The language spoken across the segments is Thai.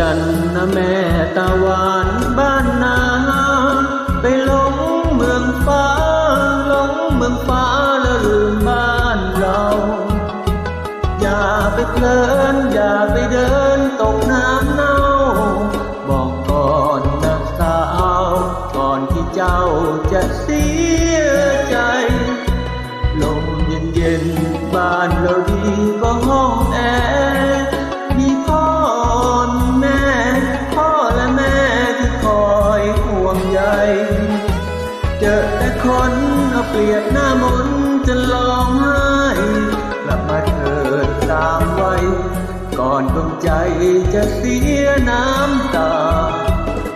กันนะแม่ตาหวานบ้านนาไปหลงเมืองฟ้าหลงเมืองฟ้าแล้วลืมบ้านเรา อย่าไปเพลินอย่าไปเดินตกน้ำเน่า บอกก่อนนะสาวก่อนที่เจ้าจะเสียใจ ลมเย็นเย็นๆบ้านเราดีก็ห้อง เจอแต่คนเอาเปรียบหน้ามนจนร้องไห้กลับมาเถิดตามไว้ ก่อนดวงใจจะเสียน้ำตา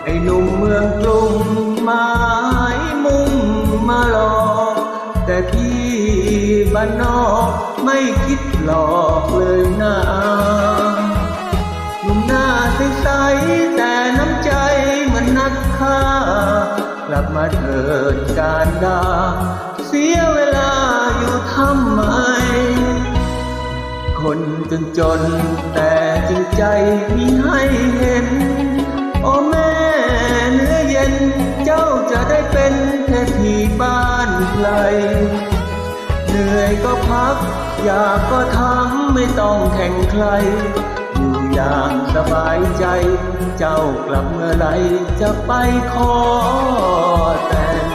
ไอ้หนุ่มเมืองกรุงหมายมุ่งมาหลอกแต่พี่บ้านนอกไม่คิดหลอกเลยนะ เถิดการดา เสียเวลาอยู่ทำไม คนจนจนแต่จริงใจมีให้เห็น โอ้แม่เนื้อเย็น เจ้าจะได้เป็นเทพีบ้านใครเหนื่อยก็พัก อยากก็ทำไม่ต้องแข่งใคร อย่างสบายใจ เจ้ากลับเมื่อไรจะไปขอแต่ง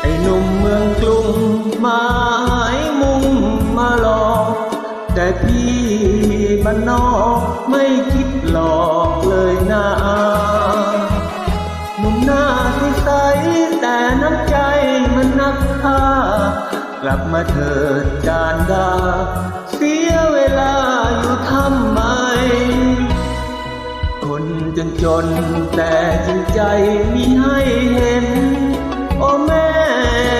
ไอ้หนุ่มเมืองกรุงหมายมุ่งมาหลอกแต่พี่บ้านนอกไม่คิดหลอกเลยนะ กลับมาเถิดการดา เสียเวลาอยู่ทำไม คนจนจนแต่จริงใจมีให้เห็น โอ้แม่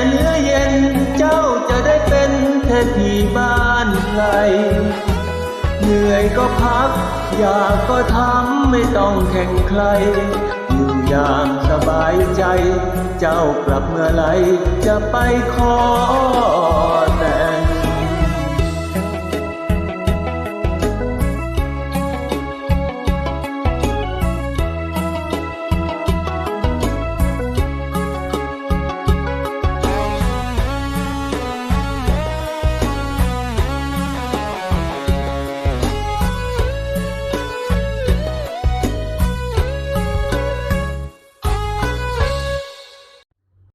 เนื้อเย็นเจ้าจะได้เป็นเทพีบ้านใครเหนื่อยก็พัก อยากก็ทำไม่ต้องแข่งใคร อย่างสบายใจ เจ้ากลับเมื่อไหรจะไปขอ